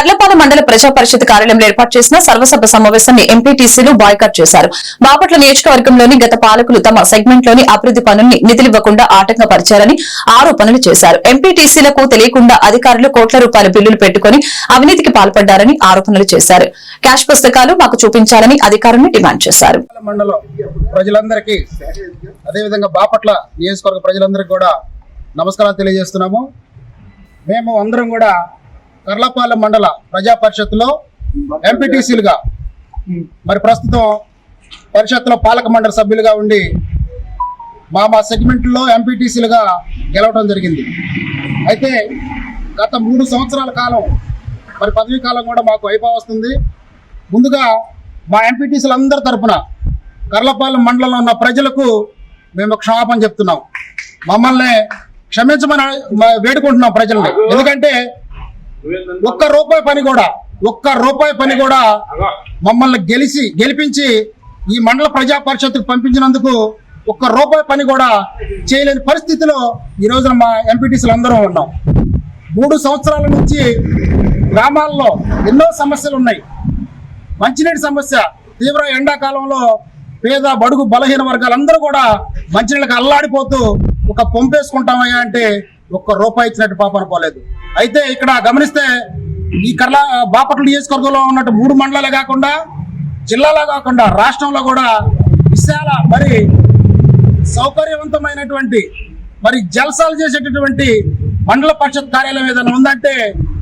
కర్లపాలెం మండల ప్రజా పరిషత్ కార్యాలయంలో ఏర్పాటు చేసిన సర్వసభ సమావేశాన్ని ఎంపీటీసీలు బాయ్కాట్ చేశారు. బాపట్ల నియోజకవర్గంలోని గత పాలకులు తమ సెగ్మెంట్లోని అభివృద్ది పనుల్ని నిధులివ్వకుండా ఆటంకపరిచారని ఆరోపణలు చేశారు. ఎంపీటీసీలకు తెలియకుండా అధికారులు కోట్ల రూపాయల బిల్లులు పెట్టుకుని అవినీతికి పాల్పడ్డారని ఆరోపణలు చేశారు. క్యాష్ పుస్తకాలు మాకు చూపించాలని అధికారులను డిమాండ్ చేశారు. ప్రజలందరికీ అదేవిధంగా బాపట్ల నియోజకవర్గ ప్రజలందరికీ కూడా నమస్కారం తెలియజేస్తున్నాము. మేము అందరం కూడా కర్లపాలెం మండల ప్రజా పరిషత్లో ఎంపీటీసీలుగా మరి ప్రస్తుతం పరిషత్తులో పాలక మండలి సభ్యులుగా ఉండి మా మా సెగ్మెంట్లో ఎంపీటీసీలుగా గెలవడం జరిగింది. అయితే గత మూడు సంవత్సరాల కాలం మరి పదవీ కాలం కూడా మాకు అయిపోవస్తుంది ముందుగా మా ఎంపీటీసీలందరి తరఫున తరపున కర్లపాలెం మండలంలో ఉన్న ప్రజలకు మేము క్షమాపణ చెప్తున్నాం. మమ్మల్ని క్షమించమని వేడుకుంటున్నాం ప్రజల్ని. ఎందుకంటే ఒక్క రూపాయి పని కూడా ఒక్క రూపాయి పని కూడా మమ్మల్ని గెలిచి గెలిపించి ఈ మండల ప్రజా పరిషత్తుకు పంపించినందుకు ఒక్క రూపాయి పని కూడా చేయలేని పరిస్థితిలో ఈ రోజున మా ఎంపీటీసీలు అందరం ఉన్నాం. మూడు సంవత్సరాల నుంచి గ్రామాల్లో ఎన్నో సమస్యలు ఉన్నాయి. మంచినీటి సమస్య తీవ్ర ఎండాకాలంలో పేద బడుగు బలహీన వర్గాలందరూ కూడా మంచినీళ్ళకి అల్లాడిపోతూ ఒక పంపేసుకుంటామయ్యా అంటే ఒక్క రూపాయి ఇచ్చినట్టు పాపన పోలేదు. అయితే ఇక్కడ గమనిస్తే ఈ కర్ల బాపట్ల నియోజకవర్గంలో ఉన్నట్టు మూడు మండలాలే కాకుండా జిల్లాలో కాకుండా రాష్ట్రంలో కూడా విశాల మరి సౌకర్యవంతమైనటువంటి మరి జల్సాలు చేసేటటువంటి మండల పరిషత్ కార్యాలయం ఏదైనా ఉందంటే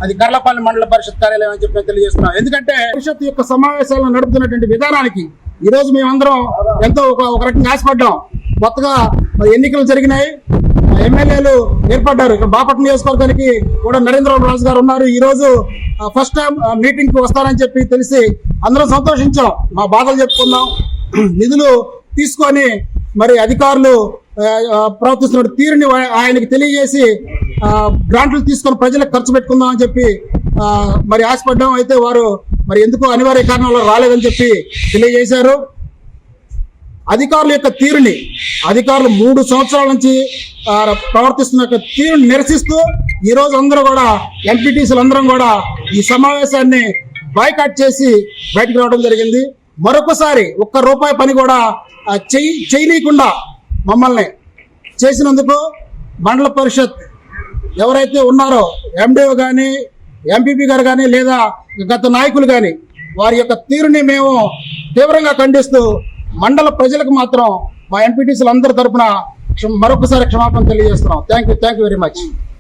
అది కర్లపల్లి మండల పరిషత్ కార్యాలయం అని చెప్పి తెలియజేస్తున్నాం. ఎందుకంటే పరిషత్ యొక్క సమావేశాలను నడుపుతున్నటువంటి విధానానికి ఈ రోజు మేమందరం ఎంతో ఒక ఒక రకంగా ఆశపడ్డాం. కొత్తగా మరి ఎన్నికలు జరిగినాయి. ఎమ్మెల్యేలు ఏర్పడ్డారు. ఇక్కడ బాపట్ల నియోజకవర్గానికి కూడా నరేంద్ర రాజు గారు ఉన్నారు. ఈ రోజు ఫస్ట్ టైం మీటింగ్కి వస్తారని చెప్పి తెలిసి అందరం సంతోషించాం. మా బాధలు చెప్పుకుందాం. నిధులు తీసుకొని మరి అధికారులు ప్రవర్తిస్తున్న తీరుని ఆయనకి తెలియజేసి గ్రాంట్లు తీసుకొని ప్రజలకు ఖర్చు పెట్టుకుందాం అని చెప్పి మరి ఆశపడ్డాం. అయితే వారు మరి ఎందుకు అనివార్య కారణాలు రాలేదని చెప్పి తెలియజేశారు. అధికారుల యొక్క తీరుని అధికారులు మూడు సంవత్సరాల నుంచి ప్రవర్తిస్తున్న యొక్క తీరుని నిరసిస్తూ ఈరోజు అందరూ కూడా ఎంపీటీసీలు అందరం కూడా ఈ సమావేశాన్ని బైకాట్ చేసి బయటకు రావడం జరిగింది. మరొకసారి ఒక్క రూపాయి పని కూడా చేయి చెయ్యి చేయనీయకుండా మమ్మల్ని చేసినందుకు మండల పరిషత్ ఎవరైతే ఉన్నారో ఎండిఓ కానీ ఎంపీపీ గారు కానీ లేదా గత నాయకులు కానీ వారి యొక్క తీరుని మేము తీవ్రంగా ఖండిస్తూ మండల ప్రజలకు మాత్రం మా ఎంపీటీసీలు అందరి తరపున మరొకసారి క్షమాపణ తెలియజేస్తున్నాం. Thank you thank you very much